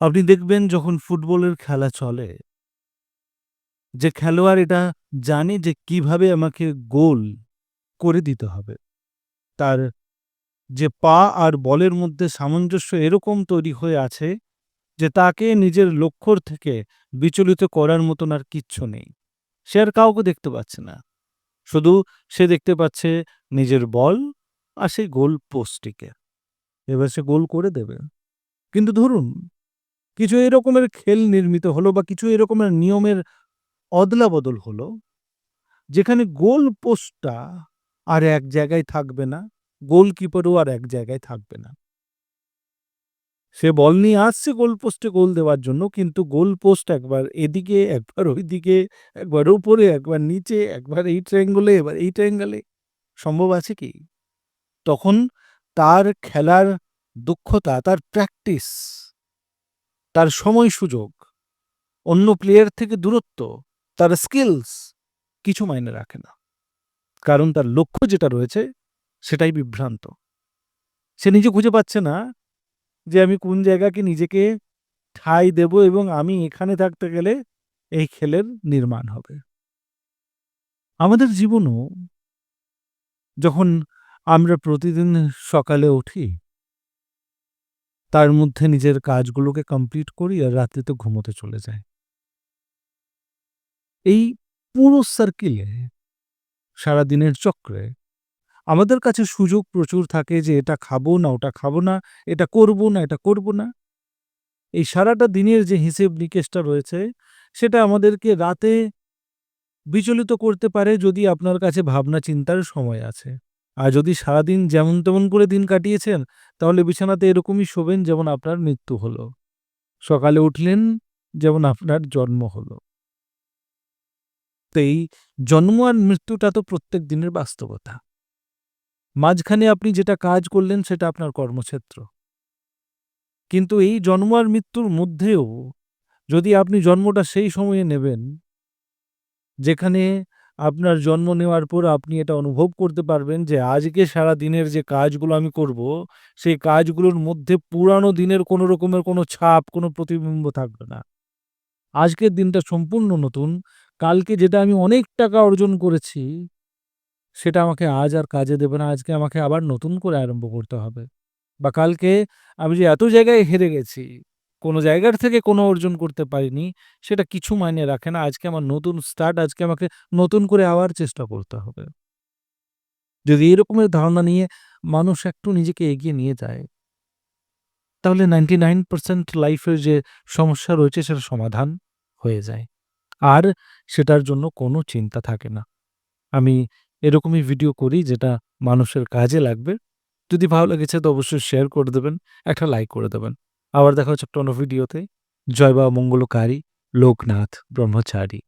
আপনি দেখবেন যখন ফুটবলের খেলা চলে, যে খেলোয়াড় এটা জানে যে কীভাবে আমাকে গোল করে দিতে হবে। তার যে পা আর বলের মধ্যে সামঞ্জস্য এরকম তৈরি হয়ে আছে যে তাকে নিজের লক্ষ্যর থেকে বিচলিত করার মতন আর কিচ্ছু নেই। সে আর কাউকে দেখতে পাচ্ছে না। শুধু সে দেখতে পাচ্ছে নিজের বল আর সেই গোল পোস্টটিকে। এবার সে গোল করে দেবে। কিন্তু ধরুন কিছু এরকমের খেল নির্মিত হলো বা কিছু এরকমের নিয়মের অদলা বদল হলো যেখানে গোল পোস্টটা আর এক জায়গায় থাকবে না, গোলকিপারও আর এক জায়গায় থাকবে না। সে বল নিয়ে আসছে গোল পোস্টে গোল দেওয়ার জন্য কিন্তু গোল পোস্ট একবার এদিকে, একবার ওইদিকে, একবার উপরে, একবার নিচে, একবার এই ট্রায়াঙ্গলে, এবার এই ট্রায়াঙ্গলে। সম্ভব আছে কি? তখন তার খেলার দক্ষতা, তার প্র্যাকটিস, তার সময় সুযোগ, অন্য প্লেয়ার থেকে দূরত্ব, তার স্কিলস কিছু মাইনে রাখে না। কারণ তার লক্ষ্য যেটা রয়েছে সেটাই বিভ্রান্ত। সে নিজে খুঁজে পাচ্ছে না যে আমি কোন জায়গাকে নিজেকে ঠাঁই দেব এবং আমি এখানে থাকতে গেলে এই খেলের নির্মাণ হবে। আমাদের জীবনও যখন আমরা প্রতিদিন সকালে উঠি তার মধ্যে নিজের কাজগুলোকে কমপ্লিট করি আর রাত্রিতে ঘুমোতে চলে যায় এই পুরো সার্কেলে সারাদিনের চক্রে আমাদের কাছে সুযোগ প্রচুর থাকে যে এটা খাব না, ওটা খাব না, এটা করব না, এটা করব না। এই সারাটা দিনের যে হিসেব নিকেশটা রয়েছে সেটা আমাদেরকে রাতে বিচলিত করতে পারে যদি আপনার কাছে ভাবনা চিন্তার সময় আছে। আর যদি সারাদিন যেমন তেমন করে দিন কাটিয়েছেন, তাহলে বিছানাতে এরকমই শোবেন যেমন আপনার মৃত্যু হলো। সকালে উঠলেন যেমন আপনার জন্ম হলো। তো এই জন্ম আর মৃত্যুটা তো প্রত্যেক দিনের বাস্তবতা। মাঝখানে আপনি যেটা কাজ করলেন সেটা আপনার কর্মক্ষেত্র। কিন্তু এই জন্ম আর মৃত্যুর মধ্যেও যদি আপনি জন্মটা সেই সময়ে নেবেন, যেখানে আপনার জন্ম নেওয়ার পর আপনি এটা অনুভব করতে পারবেন যে আজকে সারাদিনের যে কাজগুলো আমি করব, সেই কাজগুলোর মধ্যে পুরানো দিনের কোনো রকমের কোনো ছাপ, কোনো প্রতিবিম্ব থাকবে না। আজকের দিনটা সম্পূর্ণ নতুন। কালকে যেটা আমি অনেক টাকা অর্জন করেছি সেটা আমাকে আজ আর কাজে দেবে না। আজকে আমাকে আবার নতুন করে আরম্ভ করতে হবে। বা কালকে আমি যে এত জায়গায় হেরে গেছি, কোনো জায়গার থেকে কোনো অর্জন করতে পারিনি, সেটা কিছু মাইনে রাখে না। আজকে আমার নতুন স্টার্ট, আজকে আমাকে নতুন করে আবার চেষ্টা করতে হবে। যদি এরকমের ধারণা নিয়ে মানুষ একটু নিজেকে এগিয়ে নিয়ে যায় তাহলে 99% লাইফের যে সমস্যা রয়েছে সেটা সমাধান হয়ে যায়। আর সেটার জন্য কোনো চিন্তা থাকে না। আমি এরকমই ভিডিও করি যেটা মানুষের কাজে লাগবে। যদি ভালো লেগেছে তো অবশ্যই শেয়ার করে দেবেন, একটা লাইক করে দেবেন। আবার দেখা হচ্ছে একটা অন্য ভিডিওতে। জয় বা মঙ্গলকারী লোকনাথ ব্রহ্মচারী।